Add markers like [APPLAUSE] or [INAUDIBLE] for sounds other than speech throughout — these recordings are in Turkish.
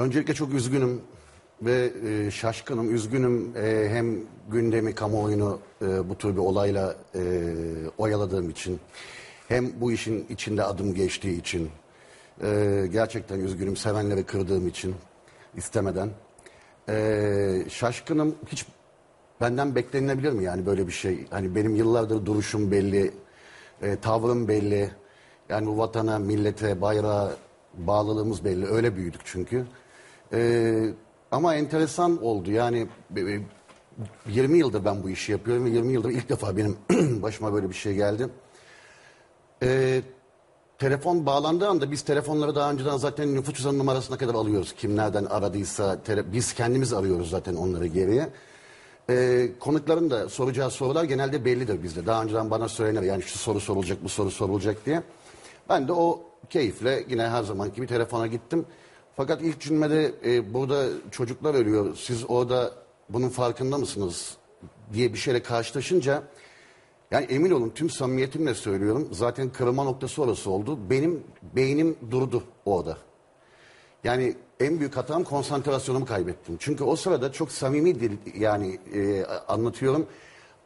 Öncelikle çok üzgünüm ve e, şaşkınım, üzgünüm e, hem gündemi, kamuoyunu e, bu tür bir olayla e, oyaladığım için, hem bu işin içinde adım geçtiği için, e, gerçekten üzgünüm, sevenleri kırdığım için, istemeden. E, şaşkınım, hiç benden beklenilebilir mi yani böyle bir şey? Hani benim yıllardır duruşum belli, e, tavrım belli. Yani bu vatana, millete, bayrağa bağlılığımız belli. Öyle büyüdük çünkü. Ee, ama enteresan oldu. Yani e, e, 20 yıldır ben bu işi yapıyorum ve 20 yıldır ilk defa benim [CLEARS THROAT] başıma böyle bir şey geldi. Ee, telefon bağlandığı anda biz telefonları daha önceden zaten nüfus cüzdanı numarasına kadar alıyoruz. Kim nereden aradıysa biz kendimiz arıyoruz zaten onları geriye. Ee, konukların da soracağı sorular genelde bellidir bizde. Daha önceden bana söylenir yani şu soru sorulacak bu soru sorulacak diye. Ben de o keyifle yine her zaman gibi telefona gittim. Fakat ilk cümlede e, burada çocuklar ölüyor. Siz orada bunun farkında mısınız diye bir şeyle karşılaşınca yani emin olun tüm samimiyetimle söylüyorum. Zaten kırılma noktası orası oldu. Benim beynim durdu orada. Yani en büyük hatam konsantrasyonumu kaybettim. Çünkü o sırada çok samimi dil yani e, anlatıyorum.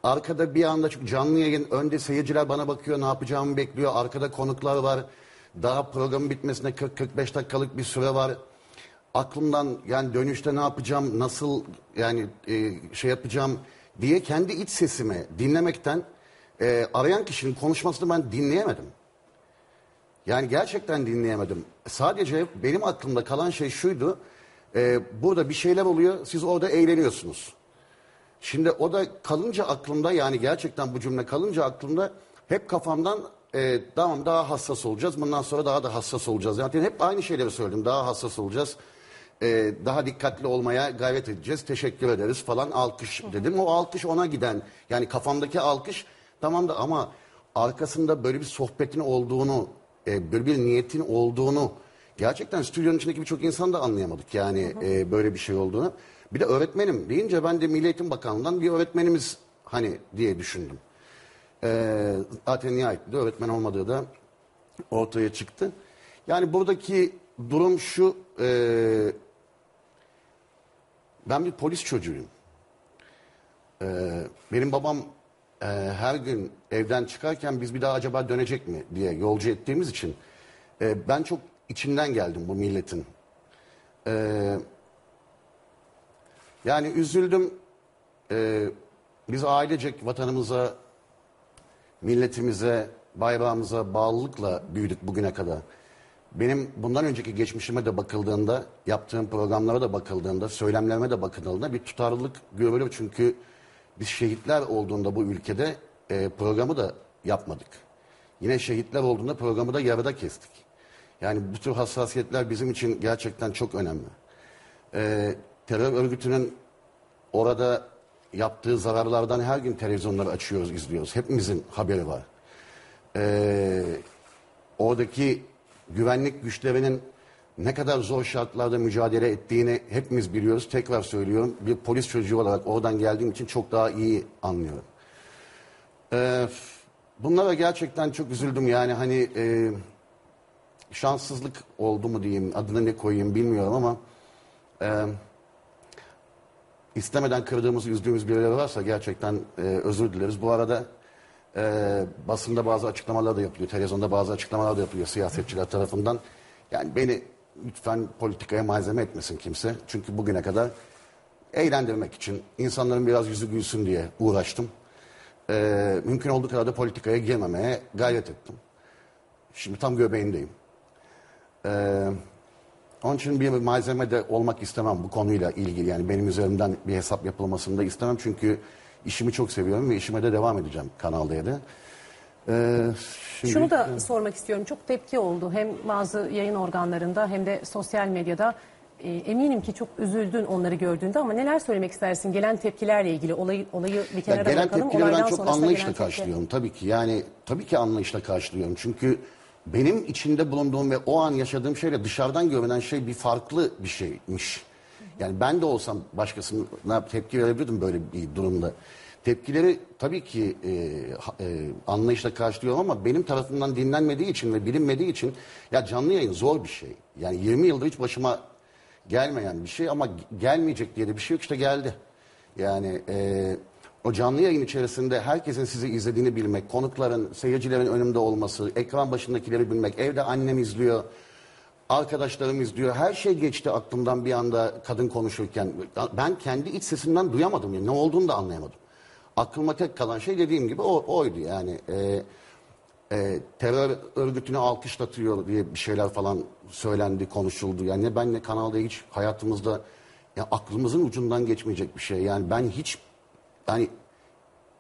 Arkada bir anda çok canlı yayın, önde seyirciler bana bakıyor, ne yapacağımı bekliyor. Arkada konuklar var. Daha programın bitmesine 40-45 dakikalık bir süre var. Aklımdan yani dönüşte ne yapacağım, nasıl yani e, şey yapacağım diye kendi iç sesimi dinlemekten e, arayan kişinin konuşmasını ben dinleyemedim. Yani gerçekten dinleyemedim. Sadece benim aklımda kalan şey şuydu. e, burada bir şeyler oluyor, siz orada eğleniyorsunuz. Şimdi o da kalınca aklımda yani gerçekten bu cümle kalınca aklımda hep kafamdan e, tamam daha hassas olacağız. Bundan sonra daha da hassas olacağız. Yani hep aynı şeyleri söyledim. Daha hassas olacağız. E, daha dikkatli olmaya gayret edeceğiz. Teşekkür ederiz falan alkış dedim. O alkış ona giden yani kafamdaki alkış tamam da ama arkasında böyle bir sohbetin olduğunu e, böyle bir niyetin olduğunu gerçekten stüdyonun içindeki birçok insan da anlayamadık yani e, böyle bir şey olduğunu. Bir de öğretmenim deyince ben de Milli Eğitim Bakanlığı'ndan bir öğretmenimiz hani diye düşündüm. Ee, zaten nihayetinde öğretmen olmadığı da ortaya çıktı. Yani buradaki durum şu, e, ben bir polis çocuğuyum. Ee, benim babam e, her gün evden çıkarken biz bir daha acaba dönecek mi diye yolcu ettiğimiz için e, ben çok içinden geldim bu milletin. Ee, yani üzüldüm. Ee, biz ailecek vatanımıza, milletimize, bayrağımıza bağlılıkla büyüdük bugüne kadar. Benim bundan önceki geçmişime de bakıldığında, yaptığım programlara da bakıldığında, söylemlerime de bakıldığında bir tutarlılık görülür. Çünkü biz şehitler olduğunda bu ülkede e, programı da yapmadık. Yine şehitler olduğunda programı da yarıda kestik. Yani bu tür hassasiyetler bizim için gerçekten çok önemli. Ee, terör örgütünün orada yaptığı zararlardan her gün televizyonları açıyoruz, izliyoruz. Hepimizin haberi var. Ee, oradaki güvenlik güçlerinin ne kadar zor şartlarda mücadele ettiğini hepimiz biliyoruz. Tekrar söylüyorum. Bir polis çocuğu olarak oradan geldiğim için çok daha iyi anlıyorum. Ee, bunlara gerçekten çok üzüldüm. Yani hani e, şanssızlık oldu mu diyeyim, adını ne koyayım bilmiyorum ama e, istemeden kırdığımız, üzdüğümüz birileri varsa gerçekten e, özür dileriz. Bu arada e, basında bazı açıklamalar da yapılıyor, televizyonda bazı açıklamalar da yapılıyor siyasetçiler tarafından. Yani beni lütfen politikaya malzeme etmesin kimse. Çünkü bugüne kadar eğlendirmek için, insanların biraz yüzü gülsün diye uğraştım. E, mümkün olduğu kadar da politikaya girmemeye gayret ettim. Şimdi tam göbeğindeyim. Ee, onun için bir malzeme de olmak istemem bu konuyla ilgili. Yani benim üzerimden bir hesap yapılmasını da istemem. Çünkü işimi çok seviyorum ve işime de devam edeceğim Kanal D'de. Ee, şimdi, Şunu da sormak istiyorum. Çok tepki oldu hem bazı yayın organlarında hem de sosyal medyada. E, eminim ki çok üzüldün onları gördüğünde ama neler söylemek istersin gelen tepkilerle ilgili olayı olayı bir Ya kenara gelen bırakalım. tepkileri ben çok anlayışla gelen karşılıyorum tabii ki. Yani tabii ki anlayışla karşılıyorum. Çünkü benim içinde bulunduğum ve o an yaşadığım şeyle dışarıdan görünen şey bir farklı bir şeymiş. Yani ben de olsam başkasına tepki verebilirdim böyle bir durumda. Tepkileri tabii ki e, e, anlayışla karşılıyorum ama benim tarafımdan dinlenmediği için ve bilinmediği için ya canlı yayın zor bir şey. Yani 20 yıldır hiç başıma gelmeyen bir şey ama gelmeyecek diye de bir şey yok işte geldi. Yani e, o canlı yayın içerisinde herkesin sizi izlediğini bilmek, konukların, seyircilerin önümde olması, ekran başındakileri bilmek, evde annem izliyor, arkadaşlarım izliyor. Her şey geçti aklımdan bir anda kadın konuşurken. Ben kendi iç sesimden duyamadım. Yani ne olduğunu da anlayamadım. Aklıma tek kalan şey dediğim gibi o, oydu yani. E, e, terör örgütünü alkışlatıyor diye bir şeyler falan söylendi, konuşuldu. Yani ne ben ne kanalda hiç hayatımızda ya aklımızın ucundan geçmeyecek bir şey. Yani ben hiç yani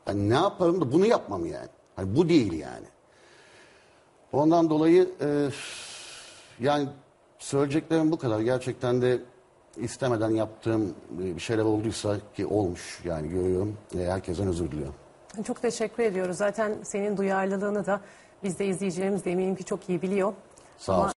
ben ne yaparım da bunu yapmam yani. Hani bu değil yani. Ondan dolayı e, yani söyleyeceklerim bu kadar. Gerçekten de istemeden yaptığım bir şeyler olduysa ki olmuş yani görüyorum. E, herkesten özür diliyorum. Çok teşekkür ediyoruz. Zaten senin duyarlılığını da biz de izleyicilerimiz de eminim ki çok iyi biliyor. Sağ Ama